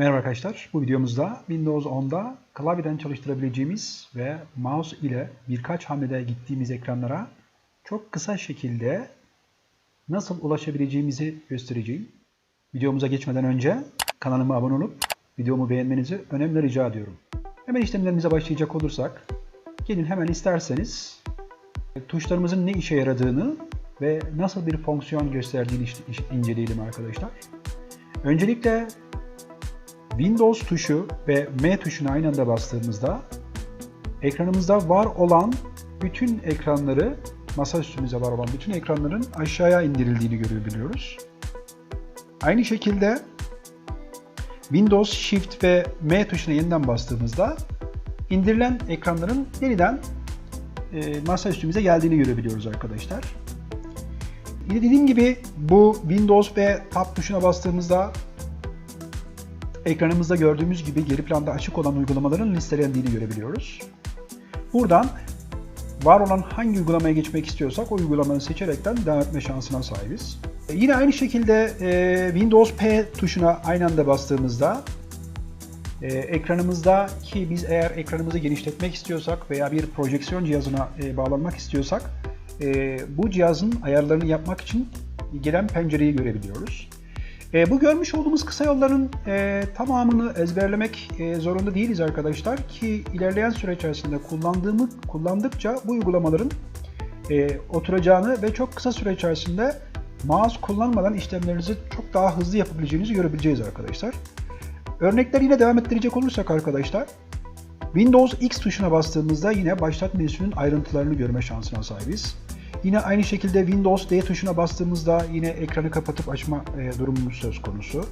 Merhaba arkadaşlar. Bu videomuzda Windows 10'da klavyeden çalıştırabileceğimiz ve mouse ile birkaç hamlede gittiğimiz ekranlara çok kısa şekilde nasıl ulaşabileceğimizi göstereceğim. Videomuza geçmeden önce kanalıma abone olup videomu beğenmenizi önemli rica ediyorum. Hemen işlemlerimize başlayacak olursak gelin hemen isterseniz tuşlarımızın ne işe yaradığını ve nasıl bir fonksiyon gösterdiğini inceleyelim arkadaşlar. Öncelikle Windows tuşu ve M tuşuna aynı anda bastığımızda ekranımızda var olan bütün ekranları, masa üstümüzde var olan bütün ekranların aşağıya indirildiğini görebiliyoruz. Aynı şekilde Windows Shift ve M tuşuna yeniden bastığımızda indirilen ekranların yeniden e, masa üstümüze geldiğini görebiliyoruz arkadaşlar. Dediğim gibi bu Windows ve Tab tuşuna bastığımızda ekranımızda gördüğümüz gibi geri planda açık olan uygulamaların listelendiğini görebiliyoruz. Buradan var olan hangi uygulamaya geçmek istiyorsak o uygulamayı seçerekten devam etme şansına sahibiz. E, yine aynı şekilde e, Windows P tuşuna aynı anda bastığımızda e, ekranımızda ki biz eğer ekranımızı genişletmek istiyorsak veya bir projeksiyon cihazına e, bağlanmak istiyorsak bu cihazın ayarlarını yapmak için gelen pencereyi görebiliyoruz. E, bu görmüş olduğumuz kısa yolların e, tamamını ezberlemek e, zorunda değiliz arkadaşlar ki ilerleyen süre içerisinde kullandığımı kullandıkça bu uygulamaların e, oturacağını ve çok kısa süre içerisinde mouse kullanmadan işlemlerinizi çok daha hızlı yapabileceğinizi görebileceğiz arkadaşlar. Örnekler yine devam ettirecek olursak arkadaşlar Windows X tuşuna bastığımızda yine başlat menüsünün ayrıntılarını görme şansına sahibiz. Yine aynı şekilde Windows D tuşuna bastığımızda yine ekranı kapatıp açma e, durumumuz söz konusu.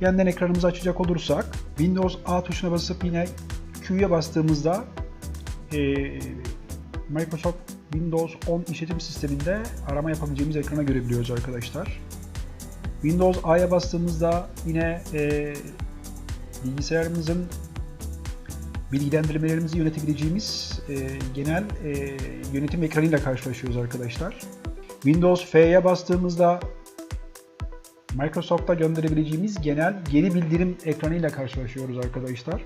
Yeniden ekranımızı açacak olursak Windows A tuşuna basıp yine Q'ya bastığımızda e, Microsoft Windows 10 işletim sisteminde arama yapabileceğimiz ekrana görebiliyoruz arkadaşlar. Windows A'ya bastığımızda yine e, bilgisayarımızın bilgilendirmelerimizi yönetebileceğimiz e, genel e, yönetim ekranıyla karşılaşıyoruz arkadaşlar. Windows F'ye bastığımızda Microsoft'a gönderebileceğimiz genel geri bildirim ekranıyla karşılaşıyoruz arkadaşlar.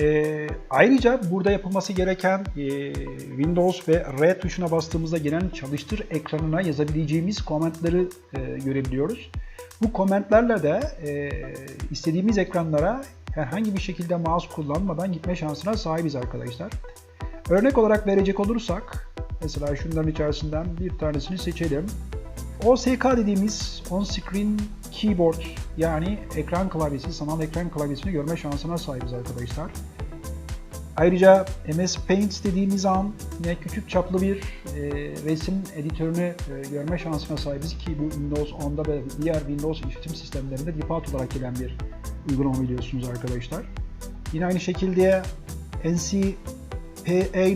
E, ayrıca burada yapılması gereken e, Windows ve R tuşuna bastığımızda gelen çalıştır ekranına yazabileceğimiz komentleri e, görebiliyoruz. Bu komentlerle de e, istediğimiz ekranlara herhangi bir şekilde mouse kullanmadan gitme şansına sahibiz arkadaşlar. Örnek olarak verecek olursak, mesela şunların içerisinden bir tanesini seçelim. OSK dediğimiz On Screen Keyboard yani ekran klavyesi, sanal ekran klavyesini görme şansına sahibiz arkadaşlar. Ayrıca MS Paint dediğimiz an yine küçük çaplı bir e, resim editörünü e, görme şansına sahibiz ki bu Windows 10'da ve diğer Windows işletim sistemlerinde default olarak gelen bir uygulama biliyorsunuz arkadaşlar. Yine aynı şekilde ncpa.cpl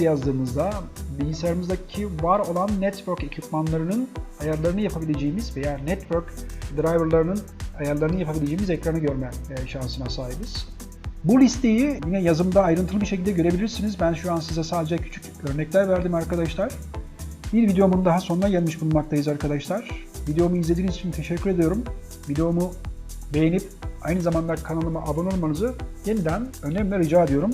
yazdığımızda bilgisayarımızdaki var olan network ekipmanlarının ayarlarını yapabileceğimiz veya network driverlarının ayarlarını yapabileceğimiz ekranı görme e, şansına sahibiz. Bu listeyi yine yazımda ayrıntılı bir şekilde görebilirsiniz. Ben şu an size sadece küçük örnekler verdim arkadaşlar. Bir videomun daha sonuna gelmiş bulunmaktayız arkadaşlar. Videomu izlediğiniz için teşekkür ediyorum. Videomu beğenip aynı zamanda kanalıma abone olmanızı yeniden önemli rica ediyorum.